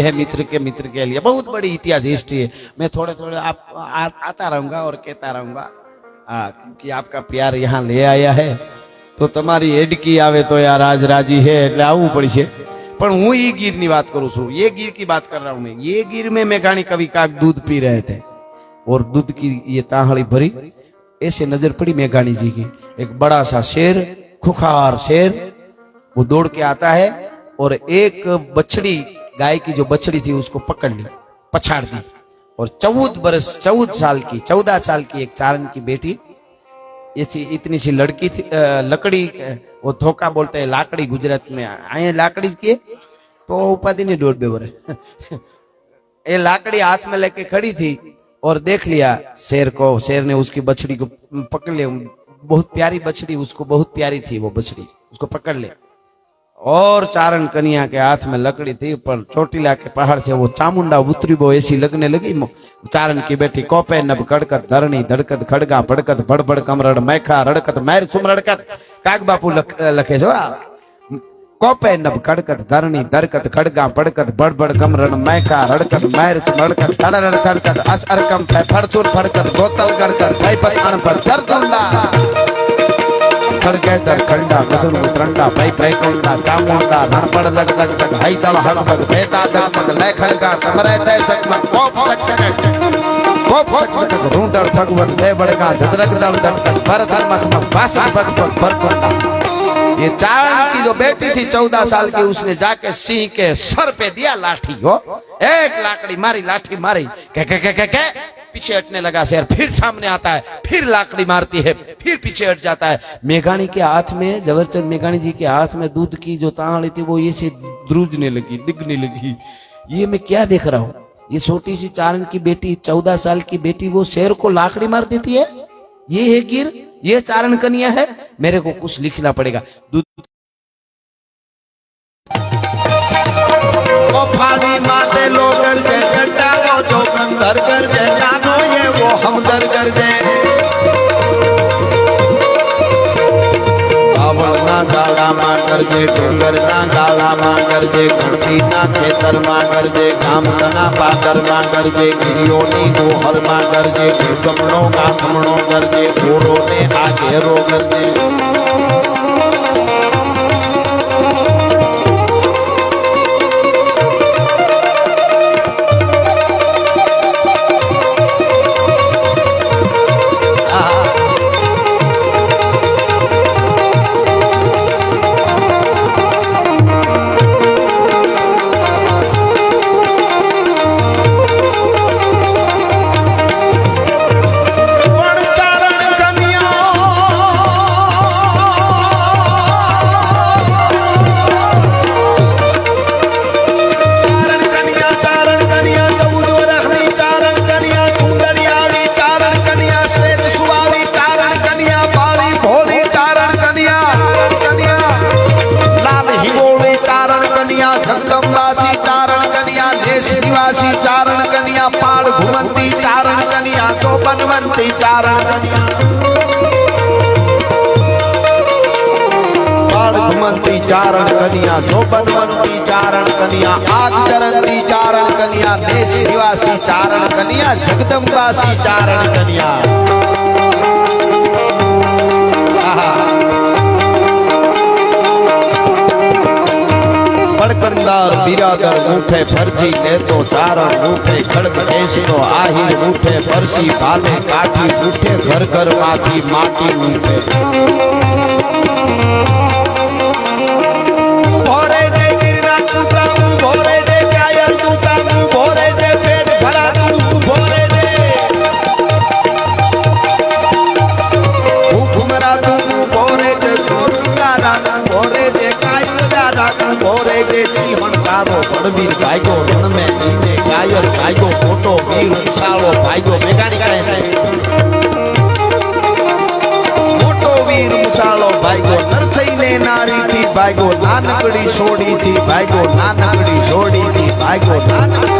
ये है मित्र के मित्र के लिए बहुत बड़ी इतिहास हिस्ट्री है मैं थोड़े थोड़े आप आ, आता रहूंगा और कहता रहूंगा हाँ क्योंकि आपका प्यार यहाँ ले आया है તો તમારી એડકી આવે તો યાર આજ રાજી है એટલે આવવું પડશે પણ હું એ ગીર ની વાત કરું છું ये गिर की बात कर रहा हूं मैं ये गिर में मेघाणी कवि काक दूध पी रहे थे और दूध की ये ताहड़ी भरी ऐसे नजर पड़ी मेघाणी जी की एक बड़ा सा शेर खुखार शेर वो दौड़ के आता है और एक बछड़ी गाय की जो बछड़ी थी उसको पकड़ ली, पछाड़ दी। और चौदह बरस, चौदह साल की, चौदह साल की एक चारण की बेटी ये सी इतनी सी लड़की थी लकड़ी वो धोखा बोलते हैं, लाकड़ी गुजरात में, आए लाकड़ी की तो उपाधि नहीं डोड़ बेवर। ये लाकड़ी हाथ में लेके खड़ी थी और देख लिया, शेर को, शेर ने उसकी बछड़ी को पकड़ लिया, बहुत प्यारी बछड़ी, उसको बहुत प्यारी थी वो बछड़ी, उसको पकड़ लिया। और चारण कन्या के हाथ में लकड़ी थी पर चोटीला के पहाड़ से वो चामुंडा उतरी वो ऐसी लगने लगी चारण की बेटी कोपे नब कड़कत धरणी धड़कत खड़गा भड़कत भड़बड़ कमरड़ मैखा रड़कत मैर सुम रड़कत। काग बापू लख, लखे आ। कोपे नब कड़कत धरणी धरकत खड़गा पड़कत बड़बड़ कमरण मैका रड़कत मैर सुम रड़कत धड़कत अस अरकम फड़चुर फड़कत गोतल गड़कत खड़के दर खंडा कसुन उतरंडा, पै प्रैकुंडा चामुंडा नरपड़ लग लग लग हई दल हग भग बेता दग मग लै खड़गा समरे तय सकमक कोप सकमक कोप सकमक रूंडर भगवत दे बड़का झदरक दल दल तक पर धर्मक मक बासक भग भग पर पर ये चारण की जो बेटी थी चौदह साल की, उसने जाके सिंह के सर पे दिया लाठी, हो। एक लाकड़ी मारी, लाठी मारी, के के के के के पीछे हटने लगा शेर फिर सामने आता है, फिर लाकड़ी मारती है, फिर पीछे हट जाता है। मेघाणी के हाथ में, जवरचंद मेघाणी जी के हाथ में दूध की जो तांगड़ी थी, वो ये से द्रूजने लगी डिगने लगी। ये मैं क्या देख रहा हूँ? ये छोटी सी चारण की बेटी, चौदह साल की बेटी, वो शेर को लाकड़ी मार देती है? ये है गिर? ये चारण कन्या है? मेरे को कुछ लिखना पड़ेगा। दूध फाली माते लो गरजे गड्ढा वो जो कंदर ગાળામાં ગરજે ડુંગરના ગાળામાં ગરજે ગણતીના ખેતરમાં ગરજે ગામના પાદરમાં ગરજે ગિરિયોની ગોહરમાં ગરજે ગમણો ગામણો ગરજે ઘોડોને આ ઘેરો ગરજે सी चारण कनिया पाड़ घुमंती, चारण कनिया को बनवंती चारण कनिया। पाड़ घुमंती, चारण कनिया सो बनवंती चारण कनिया आग चरंती चारण कनिया देश निवासी, चारण कनिया जगदम्बासी, चारण कनिया। બિરાદર ઉઠે ફરજી લેતો ચારણ ઉઠે ખડગ કેસનો આહી ઉઠે ફરસી ભાલે કાઠી ઉઠે ઘર ઘરમાંથી માટી ઉઠે. કારો પડવીર ભાગ્યો રણ મે નીને કાયર ભાગ્યો, મોટો વીર ઉછાળો ભાગ્યો. મેઘાણી કહે છે મોટો વીર ઉછાળો ભાગ્યો નર થઈને નારીથી ભાગ્યો, નાનકડી સોડીથી ભાગ્યો, નાનકડી સોડીથી ભાગ્યો. નાનકડી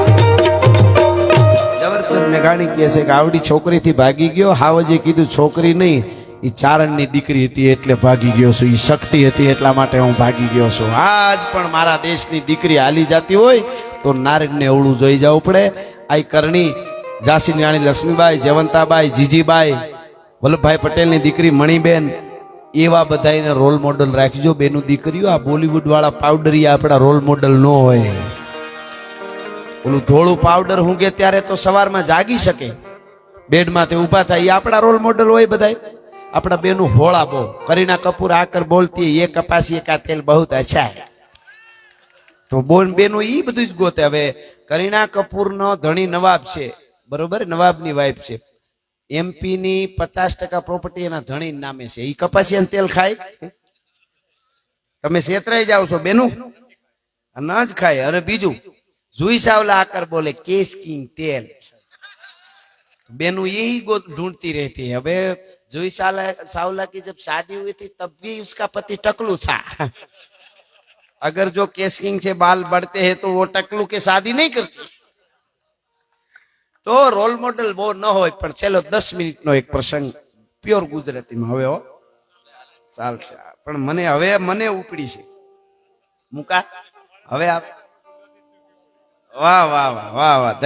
જબરદસ્ત મેઘાણી કહે છે કે આવડી છોકરીથી ભાગી ગયો. હાવજે કીધું, છોકરી નહીં એ ચારણની દીકરી હતી એટલે ભાગી ગયો છું. એ શક્તિ હતી એટલા માટે હું ભાગી ગયો છું. આજ પણ મારા દેશની દીકરી હાલી જતી હોય તો નારદને અવળું જોઈ જવું પડે. આ કરણી ઝાંસીની રાણી લક્ષ્મીબાઈ, જયવંતાબાઈ, જીજીબાઈ, વલ્લભભાઈ પટેલની દીકરી મણીબેન, એવા બધાને રોલ મોડલ રાખજો. બેનું દીકરીઓ, આ બોલીવુડ વાળા પાવડરિયા આપણા રોલ મોડલ ન હોય. ઓલું ધોળું પાવડર હુંગે ત્યારે તો સવારમાં જાગી શકે. બેડમાંથી ઊભા થાય. એ આપણા રોલ મોડલ હોય બધાય આપણા બેનું હોળા બહુ કરીના કપૂર આકર બોલતી એ કપાસી કા તેલ બહુ અચ્છા હે તો બોન બેનું ઈ બધું જ ગોતે હવે કરીના કપૂર નો ધણી નવાબ છે બરોબર નવાબની વાઈફ છે એમપી ની પચાસ ટકા પ્રોપર્ટી એના ધણી નામે છે ઈ કપાસિયા તેલ ખાય તમે છેતરાઈ જાઓ છો બેનું આ ના જ ખાય અને બીજું जुई सावला आकर बोले केस किंग तेल बेनू यही गो ढूंढती रहती है अबे जुई साला सावला की जब शादी हुई थी तब भी उसका पति टकलू था अगर जो केस किंग से बाल बढ़ते हैं तो वो टकलू के शादी नहीं करती તો રોલ મોડલ બહુ ન હોય પણ છેલ્લો દસ મિનિટ નો એક પ્રસંગ પ્યોર ગુજરાતીમાં હવે હો ચાલશે પણ મને હવે મને ઉપડી છે મુકા હવે આપ વાહ વાહ વાહ વાહ વાહ